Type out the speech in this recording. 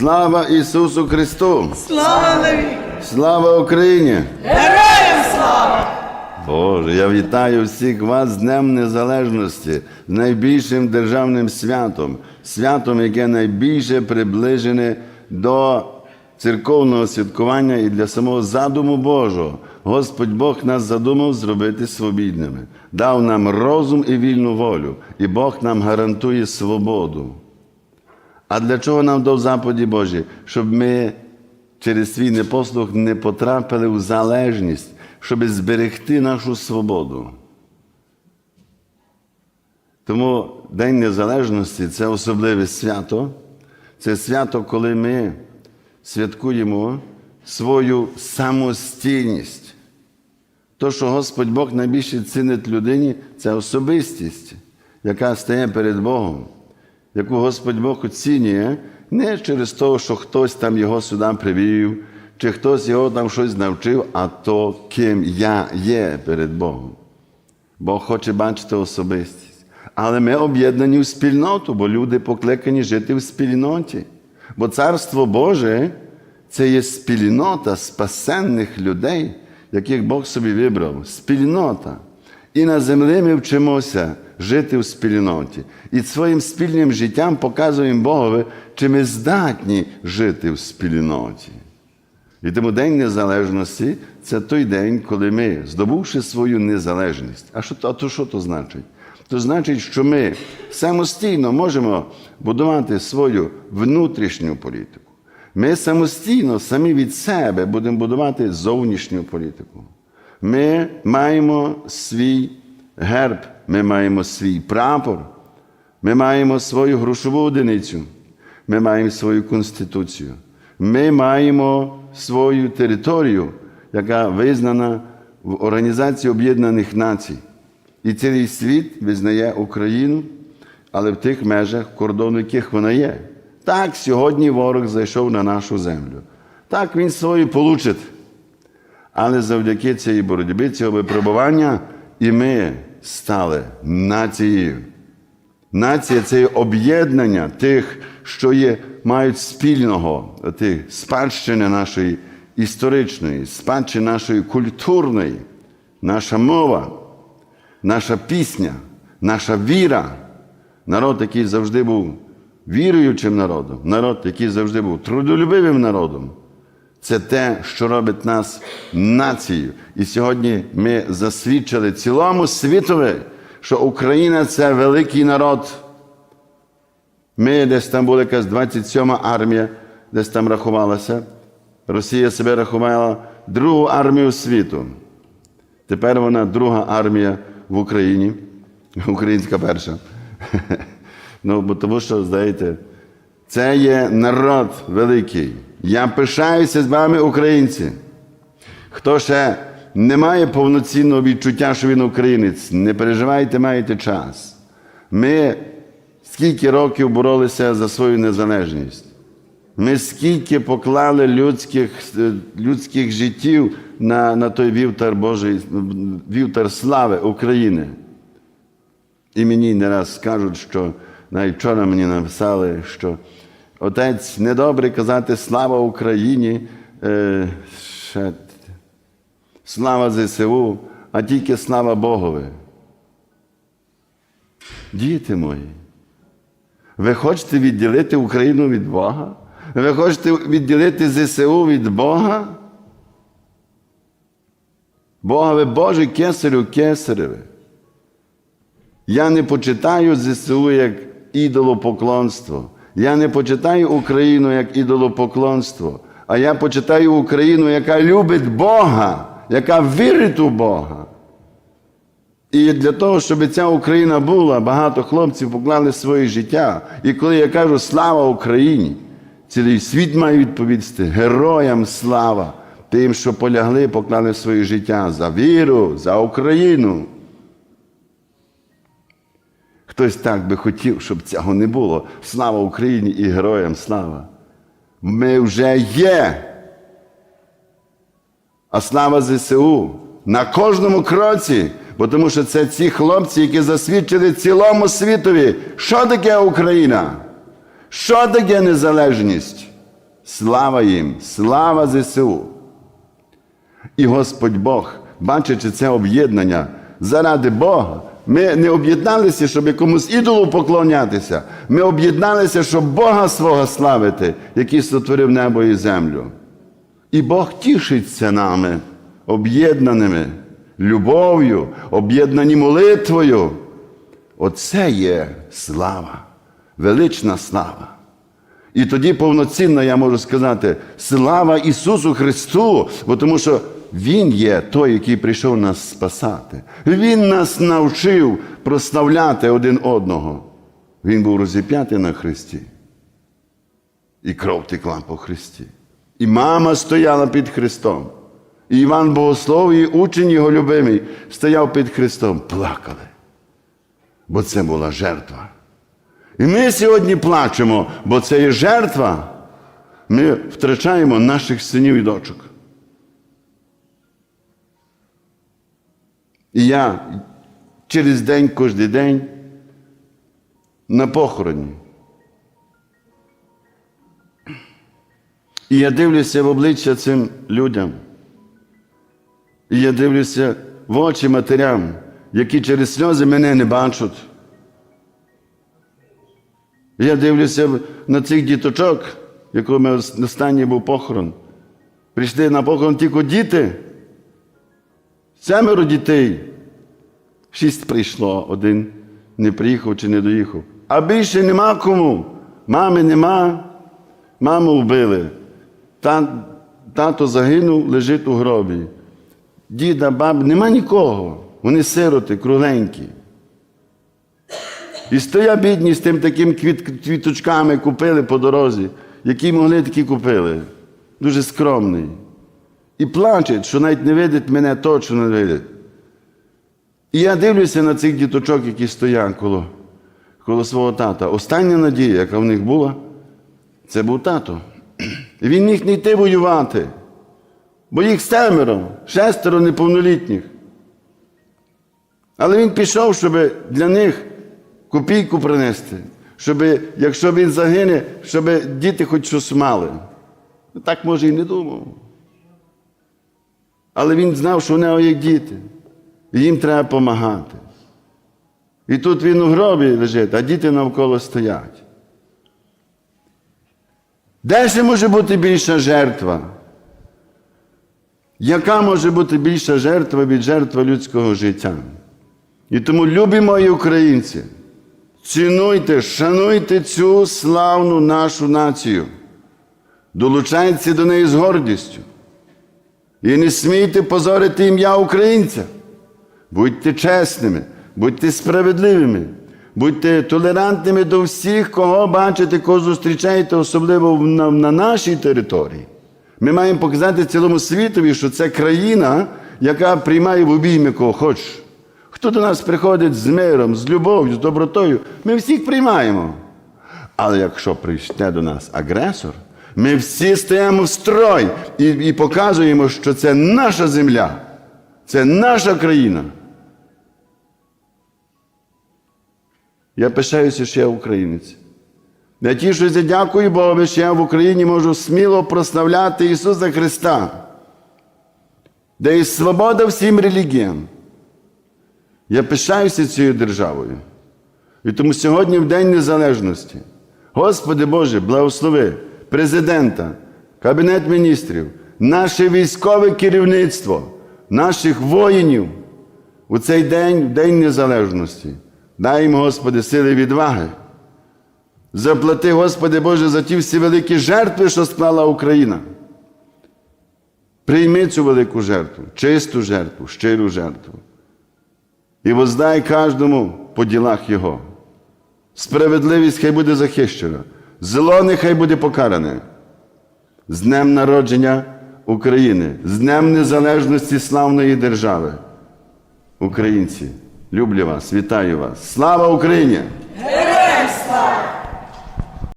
Слава Ісусу Христу! Слава навіки! Слава Україні! Героям слава! Боже, я вітаю всіх вас з Днем Незалежності, з найбільшим державним святом, святом, яке найбільше приближене до церковного святкування і для самого задуму Божого. Господь Бог нас задумав зробити свобідними, дав нам розум і вільну волю, і Бог нам гарантує свободу. А для чого нам дав заповіді Божі? Щоб ми через свій непослух не потрапили у залежність, щоб зберегти нашу свободу. Тому День Незалежності це особливе свято. Це свято, коли ми святкуємо свою самостійність. То, що Господь Бог найбільше цінить людині, це особистість, яка стає перед Богом, яку Господь Бог оцінює не через те, що хтось там його сюди привів, чи хтось його там щось навчив, а то, ким я є перед Богом. Бог хоче бачити особистість. Але ми об'єднані в спільноту, бо люди покликані жити в спільноті. Бо Царство Боже це є спільнота спасенних людей, яких Бог собі вибрав. Спільнота. І на землі ми вчимося жити в спільноті. І своїм спільним життям показуємо Богові, чи ми здатні жити в спільноті. І тому День Незалежності це той день, коли ми, здобувши свою незалежність, а що, а то що то значить? То значить, що ми самостійно можемо будувати свою внутрішню політику. Ми самостійно, самі від себе будемо будувати зовнішню політику. Ми маємо свій герб, ми маємо свій прапор, ми маємо свою грошову одиницю, ми маємо свою конституцію. Ми маємо свою територію, яка визнана в Організації Об'єднаних Націй. І цілий світ визнає Україну, але в тих межах, кордону яких вона є. Так, сьогодні ворог зайшов на нашу землю. Так, він свою получить. Але завдяки цій боротьбі, цього випробування, і ми стали нацією. Нація це об'єднання тих, що є, мають спільного, тих спадщини нашої історичної, спадщини нашої культурної, наша мова, наша пісня, наша віра. Народ, який завжди був віруючим народом, народ, який завжди був трудолюбивим народом. Це те, що робить нас нацією. І сьогодні ми засвідчили цілому світові, що Україна це великий народ. Ми десь там була якась 27-ма армія, десь там рахувалася. Росія себе рахувала другу армію світу. Тепер вона друга армія в Україні. Українська перша. Ну, бо тому що, знаєте, це є народ великий. Я пишаюся з вами, українці. Хто ще не має повноцінного відчуття, що він українець, не переживайте, маєте час. Ми скільки років боролися за свою незалежність. Ми скільки поклали людських людських життів на на той вівтар Божий, вівтар слави України. І мені не раз скажуть, що навіть вчора мені написали, що отець недобре казати слава Україні, е, слава ЗСУ, а тільки слава Богові. Діти мої, ви хочете відділити Україну від Бога? Ви хочете відділити ЗСУ від Бога? Богове Боже, кесарю, кесареве. Я не почитаю ЗСУ як ідолопоклонство. Я не почитаю Україну як ідолопоклонство, а я почитаю Україну, яка любить Бога, яка вірить у Бога. І для того, щоб ця Україна була, багато хлопців поклали своє життя. І коли я кажу слава Україні, цілий світ має відповісти героям слава, тим, що полягли, поклали своє життя за віру, за Україну. Хтось так би хотів, щоб цього не було. Слава Україні і героям слава. Ми вже є. А слава ЗСУ на кожному кроці, бо тому що це ці хлопці, які засвідчили цілому світові, що таке Україна, що таке незалежність. Слава їм, слава ЗСУ. І Господь Бог, бачачи це об'єднання заради Бога, ми не об'єдналися, щоб якомусь ідолу поклонятися. Ми об'єдналися, щоб Бога свого славити, який сотворив небо і землю. І Бог тішиться нами, об'єднаними любов'ю, об'єднані молитвою. Оце є слава, велична слава. І тоді повноцінно я можу сказати слава Ісусу Христу, бо тому що Він є той, який прийшов нас спасати. Він нас навчив прославляти один одного. Він був розіп'ятий на Христі. І кров текла по Христі. І мама стояла під Христом. І Іван Богослов, і учень його любимий, стояв під Христом, плакали. Бо це була жертва. І ми сьогодні плачемо, бо це є жертва. Ми втрачаємо наших синів і дочок. І я через день, кожен день на похороні. І я дивлюся в обличчя цим людям. І я дивлюся в очі матерям, які через сльози мене не бачать. Я дивлюся на цих діточок, якого ми останній був похорон. Прийшли на похорон тільки діти. Семеро дітей. Шість прийшло, один не приїхав чи не доїхав. А більше нема кому. Мами нема, маму вбили. Тато загинув, лежить у гробі. Діда, баб, нема нікого. Вони сироти, кругленькі. І стоять бідні з тим таким квіт, квіточками купили по дорозі, які могли такі купили. Дуже скромний. І плачуть, що навіть не видить мене точно не видить. І я дивлюся на цих діточок, які стоять коло, коло свого тата. Остання надія, яка в них була, це був тато. І він міг не йти воювати, бо їх семеро, шестеро неповнолітніх. Але він пішов, щоб для них копійку принести, щоб, якщо він загине, щоб діти хоч щось мали. Так може і не думав. Але він знав, що в нього є діти, і їм треба допомагати. І тут він у гробі лежить, а діти навколо стоять. Де ще може бути більша жертва? Яка може бути більша жертва від жертви людського життя? І тому, любі мої українці, цінуйте, шануйте цю славну нашу націю, долучайтеся до неї з гордістю. І не смійте позорити ім'я українця. Будьте чесними, будьте справедливими, будьте толерантними до всіх, кого бачите, кого зустрічаєте, особливо на, на нашій території. Ми маємо показати цілому світові, що це країна, яка приймає в обійми кого хочеш. Хто до нас приходить з миром, з любов'ю, з добротою, ми всіх приймаємо. Але якщо прийшне до нас агресор, ми всі стаємо в строй і, і показуємо, що це наша земля, це наша країна. Я пишаюся, що я українець. Я тішуся, дякую Богу, що я в Україні можу сміло прославляти Ісуса Христа, де є свобода всім релігіям. Я пишаюся цією державою. І тому сьогодні, в День Незалежності, Господи Боже, благослови президента, Кабінет міністрів, наше військове керівництво, наших воїнів у цей день, День Незалежності. Дай їм, Господи, сили відваги. Заплати, Господи Боже, за ті всі великі жертви, що склала Україна. Прийми цю велику жертву, чисту жертву, щиру жертву. І воздай кожному по ділах Його. Справедливість хай буде захищена, зло нехай буде покаране. З Днем народження України, з Днем Незалежності славної держави. Українці, люблю вас, вітаю вас. Слава Україні!